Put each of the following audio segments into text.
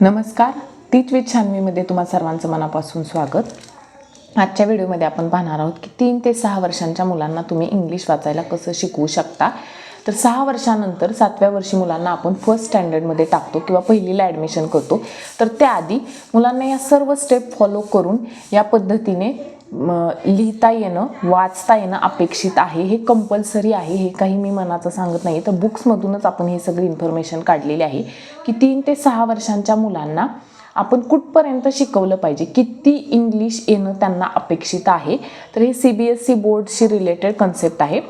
नमस्कार. तीच विथ छानवीमध्ये तुम्हा सर्वांचं मनापासून स्वागत. आजच्या व्हिडिओमध्ये आपण पाहणार आहोत की तीन ते सहा वर्षांच्या मुलांना तुम्ही इंग्लिश वाचायला कसं शिकवू शकता? तर सहा वर्षानंतर सातव्या वर्षी मुलांना आपण फर्स्ट स्टँडर्डमध्ये टाकतो किंवा पहिलीला ॲडमिशन करतो. तर त्याआधी मुलांना या सर्व स्टेप फॉलो करून या पद्धतीने लिहिता येणं वाचता येणं अपेक्षित आहे. हे कंपल्सरी आहे हे काही मी मनाचं सांगत नाही तर बुक्समधूनच आपण हे सगळी इन्फॉर्मेशन काढलेली आहे की तीन ते सहा वर्षांच्या मुलांना आपण कुठपर्यंत शिकवलं पाहिजे? किती इंग्लिश येणं त्यांना अपेक्षित आहे? तर हे सी बी एस सी बोर्डशी रिलेटेड कन्सेप्ट आहे.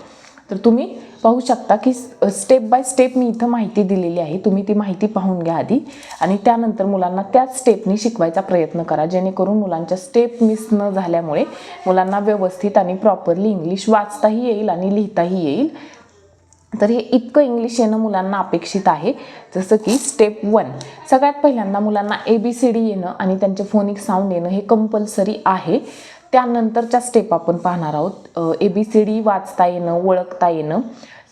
तर तुम्ही पाहू शकता की स्टेप बाय स्टेप मी इथं माहिती दिलेली आहे. तुम्ही ती माहिती पाहून घ्या आधी. आणि त्यानंतर मुलांना त्याच स्टेपनी शिकवायचा प्रयत्न करा. जेणेकरून मुलांच्या स्टेप मिस न झाल्यामुळे मुलांना व्यवस्थित आणि प्रॉपरली इंग्लिश वाचताही येईल आणि लिहिताही येईल. तर हे इतकं इंग्लिश येणं मुलांना अपेक्षित आहे. जसं की स्टेप वन सगळ्यात पहिल्यांदा मुलांना ए बी सी डी येणं आणि त्यांचे फोनिक साऊंड येणं हे कंपल्सरी आहे. त्यानंतरच्या स्टेप आपण पाहणार आहोत. ए बी सी डी वाचता येणं ओळखता येणं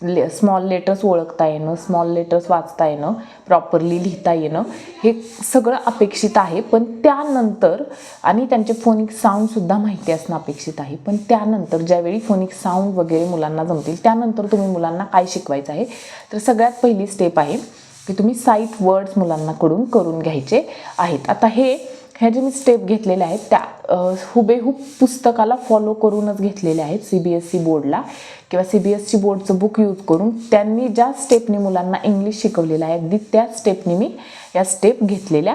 ले स्मॉल लेटर्स ओळखता येणं स्मॉल लेटर्स वाचता येणं प्रॉपरली लिहिता येणं हे सगळं अपेक्षित आहे. पण त्यानंतर आणि त्यांचे फोनिक साऊंडसुद्धा माहिती असणं अपेक्षित आहे. पण त्यानंतर ज्यावेळी फोनिक साऊंड वगैरे मुलांना जमतील त्यानंतर तुम्ही मुलांना काय शिकवायचं आहे? तर सगळ्यात पहिली स्टेप आहे की तुम्ही साईट वर्ड्स मुलांनाकडून करून घ्यायचे आहेत. आता हे ह्या जे मी स्टेप घेतलेल्या आहेत. त्या हुबेहूब पुस्तकाला फॉलो करूनच घेतलेले आहेत सी बी एस सी बोर्डला किंवा सी बी एस सी बोर्डचं बुक यूज करून त्यांनी ज्या स्टेपनी मुलांना इंग्लिश शिकवलेलं आहे अगदी त्याच स्टेपनी मी या स्टेप घेतलेल्या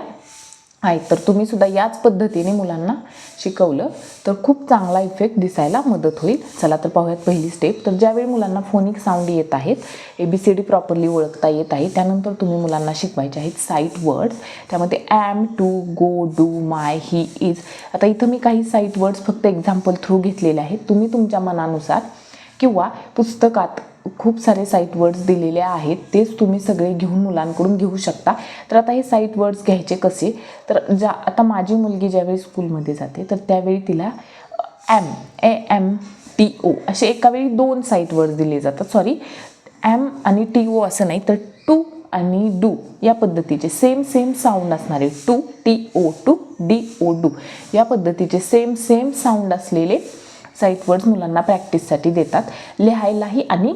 आहेत तर तुम्ही सुद्धा याच पद्धतीने मुलांना शिकवलं तर खूप चांगला इफेक्ट दिसायला मदत होईल. चला तर पाहूयात पहिली स्टेप तर ज्यावेळी मुलांना फोनिक साऊंड येत आहेत A B C D properly ओळखता येत आहे त्यानंतर तुम्ही मुलांना शिकवायचे आहेत साईट वर्ड्स त्यामध्ये am to go do my he is आता इथं मी काही साईट वर्ड्स फक्त एक्झाम्पल थ्रू घेतलेले आहेत. तुम्ही तुमच्या मनानुसार किंवा पुस्तकात खूप सारे साईट वर्ड्स दिलेले आहेत. तेच तुम्ही सगळे घेऊन मुलांकडून घेऊ शकता. तर आता हे साईट वर्ड्स घ्यायचे कसे? तर ज्या आता माझी मुलगी ज्यावेळी स्कूलमध्ये जाते तर त्यावेळी तिला M A M T O असे एकावेळी दोन साईट वर्ड्स दिले जातात. सॉरी एम आणि टी ओ असं नाही तर टू आणि डू या पद्धतीचे सेम सेम साऊंड असणारे to T O to D O do या पद्धतीचे सेम सेम साऊंड असलेले साईट वर्ड्स मुलांना प्रॅक्टिससाठी देतात. लिहायलाही आणि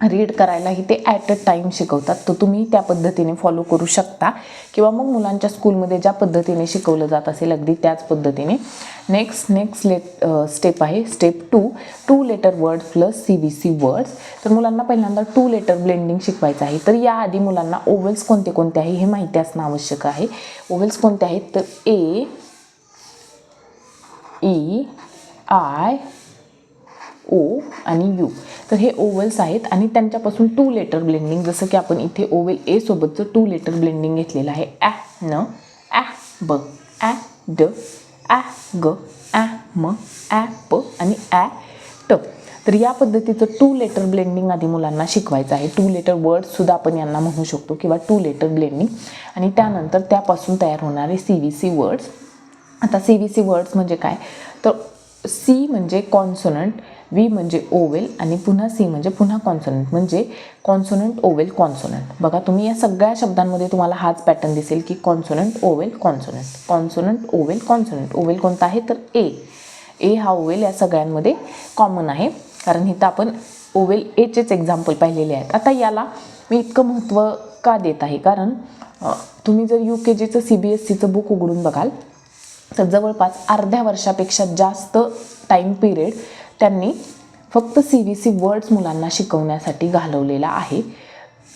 रीड करायलाही ते ॲट अ टाईम शिकवतात. तर तुम्ही त्या पद्धतीने फॉलो करू शकता. किंवा मग मुलांच्या स्कूलमध्ये ज्या पद्धतीने शिकवलं जात असेल अगदी त्याच पद्धतीने. नेक्स्ट नेक्स्ट लेट स्टेप आहे. Step two two letter words plus C B C words तर मुलांना पहिल्यांदा टू लेटर ब्लेंडिंग शिकवायचं आहे. तर याआधी मुलांना ओवेल्स कोणते कोणते आहे हे माहिती असणं आवश्यक आहे. ओवेल्स कोणते आहेत? तर A E e, I O आणि यू तर हे ओवल्स आहेत आणि त्यांच्यापासून टू लेटर ब्लेंडिंग जसं की आपण इथे ओवेल ए सोबतचं टू लेटर ब्लेंडिंग घेतलेलं आहे. ॲ न ॲ ब ॲ ड ॲ ग ॲ म ॲ प आणि ॲ ट तर या पद्धतीचं टू लेटर ब्लेंडिंग आधी मुलांना शिकवायचं आहे. टू लेटर वर्ड्ससुद्धा आपण यांना म्हणू शकतो किंवा टू लेटर ब्लेंडिंग आणि त्यानंतर त्यापासून तयार होणारे सी व्ही सी वर्ड्स आता सी व्ही सी वर्ड्स म्हणजे काय? तर सी म्हणजे कॉन्सोनंट व्ही म्हणजे ओवेल आणि पुन्हा सी म्हणजे पुन्हा कॉन्सोनंट म्हणजे कॉन्सोनंट ओवेल कॉन्सोनंट बघा तुम्ही या सगळ्या शब्दांमध्ये तुम्हाला हाच पॅटर्न दिसेल की consonant vowel consonant consonant vowel consonant vowel कोणता आहे? तर ए ए हा ओवेल या सगळ्यांमध्ये कॉमन आहे. कारण इथं आपण ओवेल एचेच एक्झाम्पल पाहिलेले आहेत. आता याला मी इतकं महत्त्व का देत आहे? कारण तुम्ही जर यू के जीचं सी बी एस सीचं बुक उघडून बघाल तर जवळपास अर्ध्या वर्षापेक्षा जास्त टाईम पिरियड त्यांनी फक्त सी व्ही सी वर्ड्स मुलांना शिकवण्यासाठी घालवलेला आहे.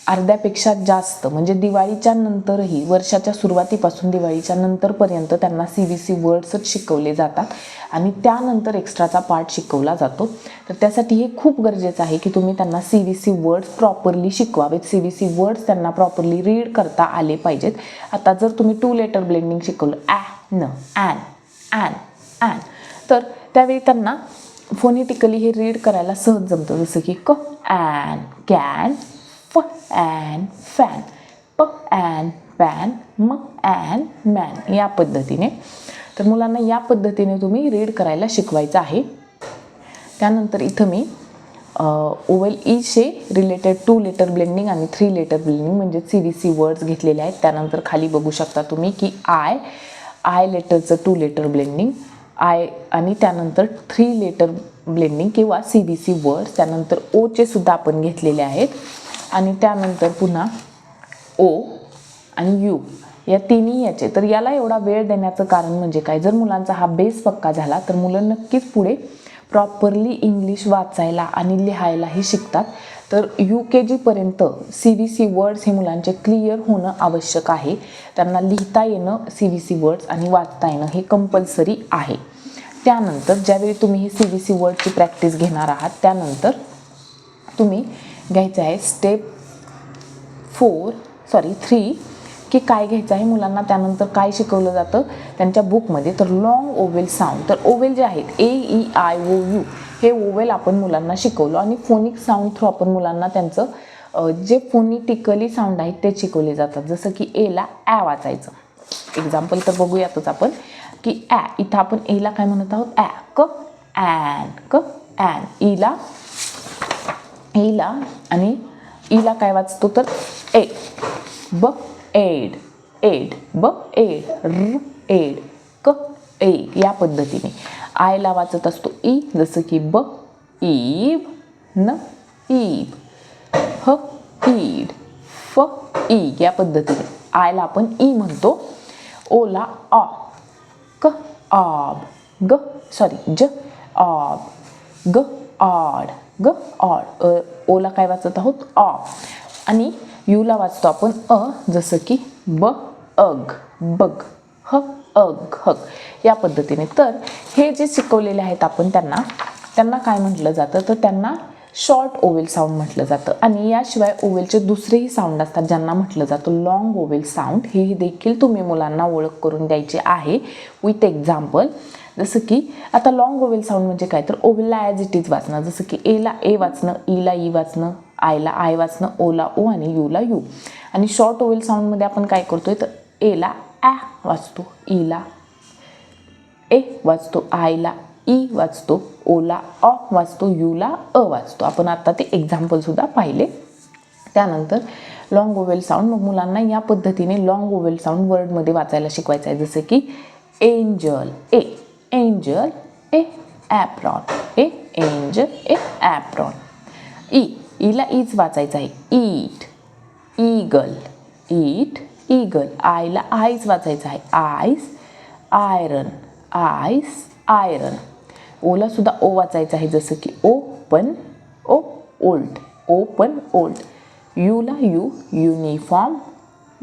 अर्ध्यापेक्षा जास्त म्हणजे दिवाळीच्या नंतरही वर्षाच्या सुरुवातीपासून दिवाळीच्या नंतरपर्यंत त्यांना सी व्ही सी वर्ड्सच शिकवले जातात आणि त्यानंतर एक्स्ट्राचा पार्ट शिकवला जातो. तर त्यासाठी हे खूप गरजेचं आहे की तुम्ही त्यांना C B C words properly शिकवावेत. C B C words त्यांना प्रॉपरली रीड करता आले पाहिजेत. आता जर तुम्ही टू लेटर ब्लेंडिंग शिकवलं ॲ न ॲन ॲन ॲन तर त्यावेळी त्यांना फोनेटिकली हे रीड करायला सहज जमतं. जसं की क ॲन कॅन फ ॲन फॅन प ॲन पॅन म ॲन मॅन या पद्धतीने. तर मुलांना या पद्धतीने तुम्ही रीड करायला शिकवायचं आहे. त्यानंतर इथं मी ओवेल ईचे रिलेटेड टू लेटर ब्लेंडिंग आणि थ्री लेटर ब्लेंडिंग म्हणजे सी डी सी वर्ड्स घेतलेले आहेत. त्यानंतर खाली बघू शकता तुम्ही की आय आय लेटरचं टू लेटर ब्लेंडिंग आय आणि त्यानंतर थ्री लेटर ब्लेंडिंग किंवा सी बी सी वर्ड्स त्यानंतर ओचे सुद्धा आपण घेतलेले आहेत. आणि त्यानंतर पुन्हा ओ आणि यू या तिन्ही याचे. तर याला एवढा वेळ देण्याचं कारण म्हणजे काय? जर मुलांचा हा बेस पक्का झाला तर मुलं नक्कीच पुढे प्रॉपरली इंग्लिश वाचायला आणि लिहायलाही शिकतात. तर यू के जीपर्यंत सी बी सी वर्ड्स हे मुलांचे क्लिअर होणं आवश्यक आहे. त्यांना लिहिता येणं सी बी सी वर्ड्स आणि वाचता येणं हे कंपल्सरी आहे. त्यानंतर ज्यावेळी तुम्ही ही सी बी सी वर्डची प्रॅक्टिस घेणार आहात त्यानंतर तुम्ही घ्यायचं आहे स्टेप फोर सॉरी थ्री की काय घ्यायचं आहे मुलांना त्यानंतर काय शिकवलं जातं त्यांच्या बुकमध्ये तर लॉंग ओवेल साऊंड तर ओवेल जे आहेत A E I O U हे ओवेल आपण मुलांना शिकवलो. आणि फोनिक साऊंड थ्रू आपण मुलांना त्यांचं जे फोनिटिकली साऊंड आहेत ते शिकवले जातात. जसं की एला ॲ वाचायचं. एक्झाम्पल तर बघूयातच आपण की ॲ इथं आपण एला काय म्हणत आहोत? ॲ क ॲन क ॲन ईला ईला आणि ईला काय वाचतो तर? ए ब एड एड ब एड र एड क ए या पद्धतीने. आयला वाचत असतो. ई जसं की ब ईब न ईब ह ईड फ ई या पद्धतीने. आयला आपण ई म्हणतो. ओला ऑ क ऑब ग सॉरी ज ऑब ग ऑड ग ऑड अ, ओला काय वाचत आहोत? ऑ आणि यूला वाचतो आपण अ जसं की ब अग बग. ह अग हक या पद्धतीने. तर हे जे शिकवलेले आहेत आपण त्यांना त्यांना काय म्हटलं जातं? तर त्यांना शॉर्ट ओवेल साऊंड म्हटलं जातं. आणि याशिवाय ओवेलचे दुसरेही साऊंड असतात ज्यांना म्हटलं जातं लॉंग ओवेल साऊंड हे देखील तुम्ही मुलांना ओळख करून द्यायचे आहे विथ एक्झाम्पल जसं की आता लॉंग ओवेल साऊंड म्हणजे काय? तर ओवेलला ॲज इट इज वाचणं. जसं की एला ए वाचणं ईला ई वाचणं आयला आय वाचणं ओला ओ आणि यूला यू. आणि शॉर्ट ओवेल साऊंडमध्ये आपण काय करतोय? तर एला ॲ वाचतो ईला ए वाचतो आयला ई वाचतो ओला ऑ वाचतो यूला अ वाचतो आपण आत्ता ते एक्झाम्पलसुद्धा पाहिले. त्यानंतर लॉंग ओवेल साऊंड मग मुलांना या पद्धतीने लॉंग ओवेल साऊंड वर्डमध्ये वाचायला शिकवायचं आहे. जसं की angel A angel A apron A angel A apron E ईला ईच वाचायचं आहे. ईट ईगल ईट ईगल आयला आईच वाचायचं आहे. आईस आयरन आईस आयरन ओला सुद्धा ओ वाचायचं आहे. जसं की open O old open old यूला U uniform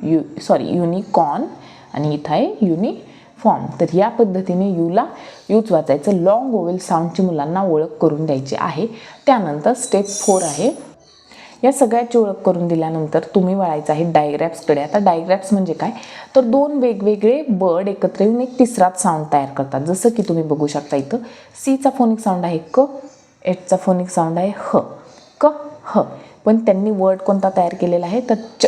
U sorry unicorn आणि इथं आहे युनिफॉर्म तर या पद्धतीने यूला यूच वाचायचं. लॉंग ओवेल साऊंडची मुलांना ओळख करून द्यायची आहे. त्यानंतर स्टेप फोर आहे. या सगळ्याची ओळख करून दिल्यानंतर तुम्ही वळायचं आहे डायग्रॅप्सकडे आता डायग्रॅप्स म्हणजे काय? तर दोन वेगवेगळे बर्ड एकत्र येऊन एक तिसराच साऊंड तयार करतात. जसं की तुम्ही बघू शकता इथं. सीचा फोनिक साऊंड आहे क एचचा फोनिक साऊंड आहे ह. क ह. पण त्यांनी वर्ड कोणता तयार केलेला आहे? तर च.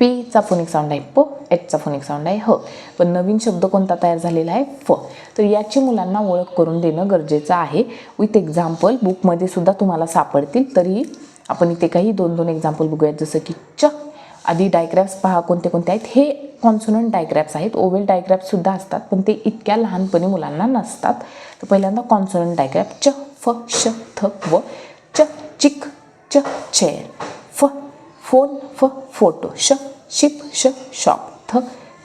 पीचा फोनिक साऊंड आहे प एचचा फोनिक साऊंड आहे ह. पण नवीन शब्द कोणता तयार झालेला आहे? फ. तर याची मुलांना ओळख करून देणं गरजेचं आहे. विथ एक्झाम्पल बुकमध्ये सुद्धा तुम्हाला सापडतील. तरी आपण इथे काही दोन दोन एक्झाम्पल बघूयात. जसं की च आधी डायग्रॅफ्स पहा कोणते कोणते आहेत. हे कॉन्सोनंट डायग्रॅफ्स आहेत. ओवेल डायग्रॅफ्ससुद्धा असतात पण ते इतक्या लहानपणी मुलांना नसतात. तर पहिल्यांदा कॉन्सोनंट डायग्रॅफ च फ श थ व च चिक च चेअर फ फोन फ फोटो श शिप श शॉप थ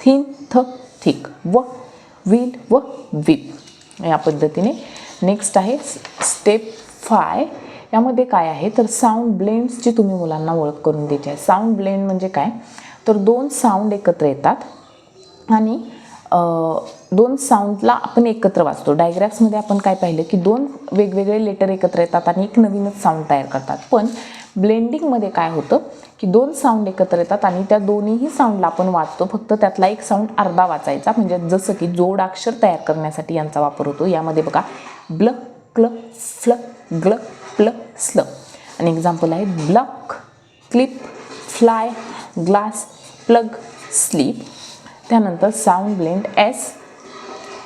थिन थ थिक व व्हील व विप या पद्धतीने. नेक्स्ट आहे स्टेप फाय यामध्ये काय आहे? तर साऊंड ब्लेंड्सची तुम्ही मुलांना ओळख करून द्यायची आहे. साऊंड ब्लेंड म्हणजे काय? तर दोन साऊंड एकत्र येतात आणि दोन साऊंडला आपण एकत्र वाचतो. डायग्राफ्समध्ये आपण काय पाहिलं की दोन वेगवेगळे लेटर एकत्र येतात आणि एक नवीनच साऊंड तयार करतात. पण ब्लेंडिंगमध्ये काय होतं की दोन साऊंड एकत्र येतात आणि त्या दोन्हीही साऊंडला आपण वाचतो. फक्त त्यातला एक साऊंड अर्धा वाचायचा. म्हणजे जसं की जोडाक्षर तयार करण्यासाठी यांचा वापर होतो. यामध्ये बघा ब्ल क्ल फ्ल ग्ल प्ल स्ल आणि एक्झाम्पल आहे block clip fly glass plug sleep त्यानंतर साऊंड ब्लेंड एस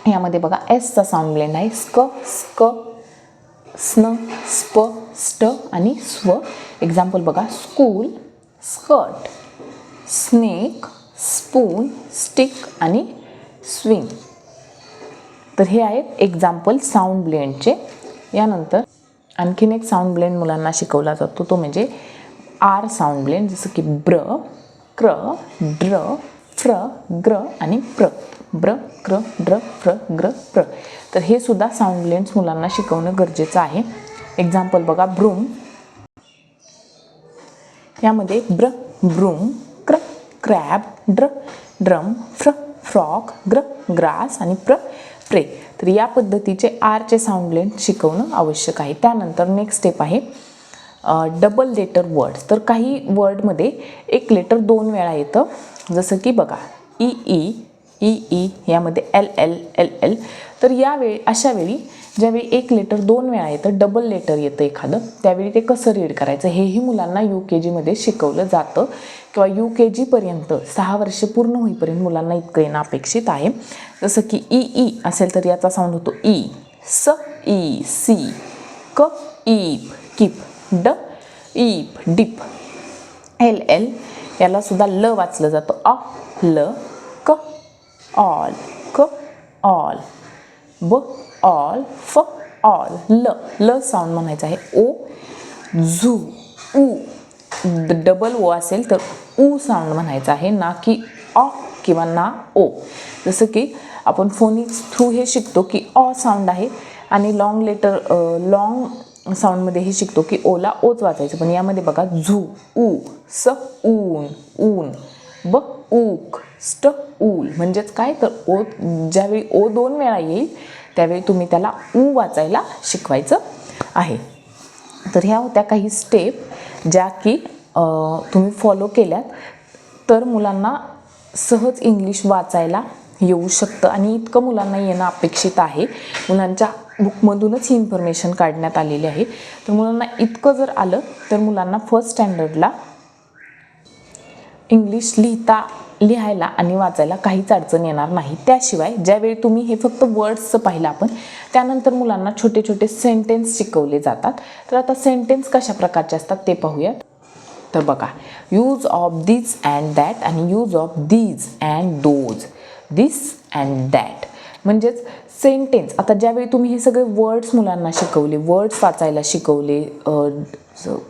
यामध्ये बघा एसचा साऊंड ब्लेंड आहे. स्क स्क स्न स्प स्ट आणि स्व एक्झाम्पल बघा school skirt snake spoon stick आणि स्विंग तर हे आहेत एक्झाम्पल साऊंड ब्लेंडचे यानंतर आणखीन एक साऊंड ब्लेंड मुलांना शिकवला जातो. तो म्हणजे आर साऊंड ब्लेंड जसं की ब्र क्र ड्र फ्र ग्र आणि प्र. ब्र क्र ड्र फ्र ग्र प्र. तर हे सुद्धा साऊंड ब्लेंड्स मुलांना शिकवणं गरजेचं आहे. एक्झाम्पल बघा ब्रूम. यामध्ये ब्र ब्रूम क्र क्रॅब ड्र ड्रम फ्र फ्रॉक ग्र ग्रास आणि प्र प्रे तर या पद्धतीचे आरचे साऊंड लेंथ शिकवणं आवश्यक आहे. त्यानंतर नेक्स्ट स्टेप आहे डबल लेटर वर्ड्स तर काही वर्डमध्ये एक लेटर दोन वेळा येतं. जसं की बघा ई ई ई ई यामध्ये एल एल एल एल. तर यावेळी अशावेळी ज्यावेळी एक लेटर दोन वेळा येतं डबल लेटर येतं एखादं त्यावेळी ते कसं रीड करायचं? हेही मुलांना यू के जीमध्ये शिकवलं जातं. किंवा यू के जीपर्यंत सहा वर्षे पूर्ण होईपर्यंत मुलांना इतकं येणं अपेक्षित आहे. जसं की ई ई असेल तर याचा साऊंड होतो ई. स ई सी. क ईप किप. ड ईप डिप. L L. यालासुद्धा ल वाचलं जातं. अ ल ऑल क ऑल ब ऑल फ ऑल ल ल साऊंड म्हणायचं आहे. ओ झू उ डबल ओ असेल तर उ साऊंड म्हणायचं आहे. ना की अ किंवा ना ओ. जसं की आपण फोनिक्स थ्रू हे शिकतो की अ साऊंड आहे आणि लॉंग लेटर लॉंग साऊंडमध्ये हे शिकतो की ओला ओच वाचायचं. पण यामध्ये बघा झू उ स ऊन ऊन ब ऊक. स्ट ऊल. म्हणजेच काय? तर ओ ज्यावेळी ओ दोन वेळा येईल त्यावेळी तुम्ही त्याला ऊ वाचायला शिकवायचं आहे. तर ह्या होत्या काही स्टेप ज्या की तुम्ही फॉलो केल्यात. तर मुलांना सहज इंग्लिश वाचायला येऊ शकतं आणि इतकं मुलांना येणं अपेक्षित आहे. मुलांच्या बुकमधूनच ही इन्फॉर्मेशन काढण्यात आलेली आहे. तर मुलांना इतकं जर आलं तर मुलांना फर्स्ट स्टँडर्डला इंग्लिश लिहिता लिहायला आणि वाचायला काहीच अडचण येणार नाही. त्याशिवाय ज्यावेळी तुम्ही हे फक्त वर्ड्सचं पाहिलं आपण त्यानंतर मुलांना छोटे छोटे सेंटेन्स शिकवले जातात. तर आता सेंटेन्स कशा प्रकारचे असतात ते पाहूयात. तर बघा use of this and that आणि use of these and those this and that म्हणजेच सेंटेन्स. आता ज्यावेळी तुम्ही हे सगळे वर्ड्स मुलांना शिकवले वर्ड्स वाचायला शिकवले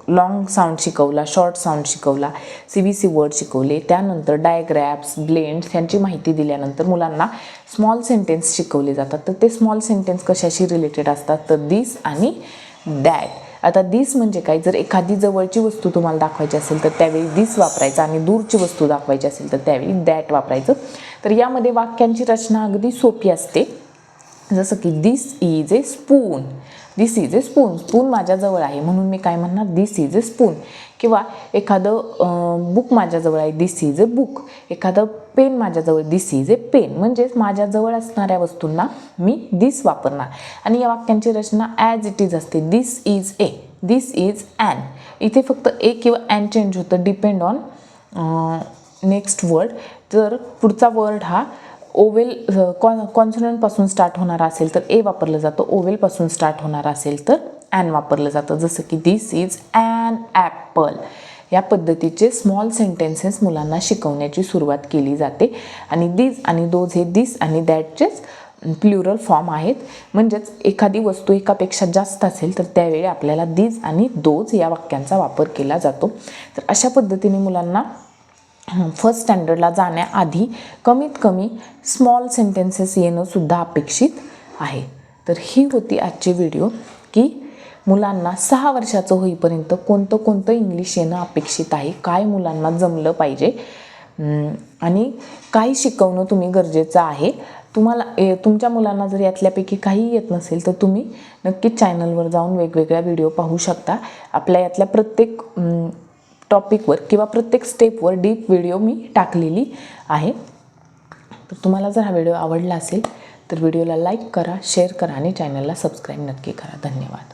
लॉंग साऊंड शिकवला शॉर्ट साऊंड शिकवला सी बी सी वर्ड शिकवले त्यानंतर डायग्रॅप्स ब्लेंड्स यांची माहिती दिल्यानंतर मुलांना स्मॉल सेंटेन्स शिकवले जातात. तर ते स्मॉल सेंटेन्स कशाशी रिलेटेड असतात? तर दिस आणि दॅट आता दिस म्हणजे काय? जर एखादी जवळची वस्तू तुम्हाला दाखवायची असेल तर त्यावेळी दिस वापरायचं आणि दूरची वस्तू दाखवायची असेल तर त्यावेळी दॅट वापरायचं. तर यामध्ये वाक्यांची रचना अगदी सोपी असते. जसं की this is a spoon this is a spoon spoon माझ्याजवळ आहे. म्हणून मी काय म्हणणार? दिस इज ए स्पून किंवा एखादं बुक माझ्याजवळ आहे. दिस इज अ बुक एखादं पेन माझ्याजवळ दिस इज ए पेन म्हणजेच माझ्याजवळ असणाऱ्या वस्तूंना मी दिस वापरणार. आणि या वाक्यांची रचना ॲज इट इज असते. This is a this is an इथे फक्त ए किंवा ॲन चेंज होतं. डिपेंड ऑन नेक्स्ट वर्ड जर पुढचा वर्ड हा ओवेल कॉन कॉन्सनंटपासून स्टार्ट होणारा असेल तर ए वापरलं जातं ओवेलपासून स्टार्ट होणारा असेल तर ॲन वापरलं जातं. जसं की दिस इज ॲन ॲपल या पद्धतीचे स्मॉल सेंटेन्सेस मुलांना शिकवण्याची सुरुवात केली जाते. आणि दिस आणि दोज हे दिस आणि दॅटचेच प्ल्युरल फॉर्म आहेत. म्हणजेच एखादी वस्तू एकापेक्षा जास्त असेल तर त्यावेळी आपल्याला दीज आणि दोज या वाक्यांचा वापर केला जातो. तर अशा पद्धतीने मुलांना फर्स्ट स्टँडर्डला जाण्याआधी कमीत कमी स्मॉल सेंटेन्सेस येणंसुद्धा अपेक्षित आहे. तर ही होती आजची व्हिडिओ की मुलांना सहा वर्षाचं होईपर्यंत कोणतं कोणतं इंग्लिश येणं अपेक्षित आहे काय मुलांना जमलं पाहिजे आणि काय शिकवणं तुम्ही गरजेचं आहे. तुम्हाला ए- तुमच्या मुलांना जर यातल्यापैकी काही येत नसेल तर तुम्ही नक्कीच चॅनलवर जाऊन वेगवेगळ्या व्हिडिओ पाहू शकता. आपल्या यातल्या प्रत्येक टॉपिकवर किंवा प्रत्येक स्टेपवर डीप व्हिडिओ मी टाकलेली आहे. तर तुम्हाला जर हा व्हिडिओ आवडला असेल तर व्हिडिओला लाईक करा शेअर करा आणि चॅनलला सबस्क्राईब नक्की करा. धन्यवाद.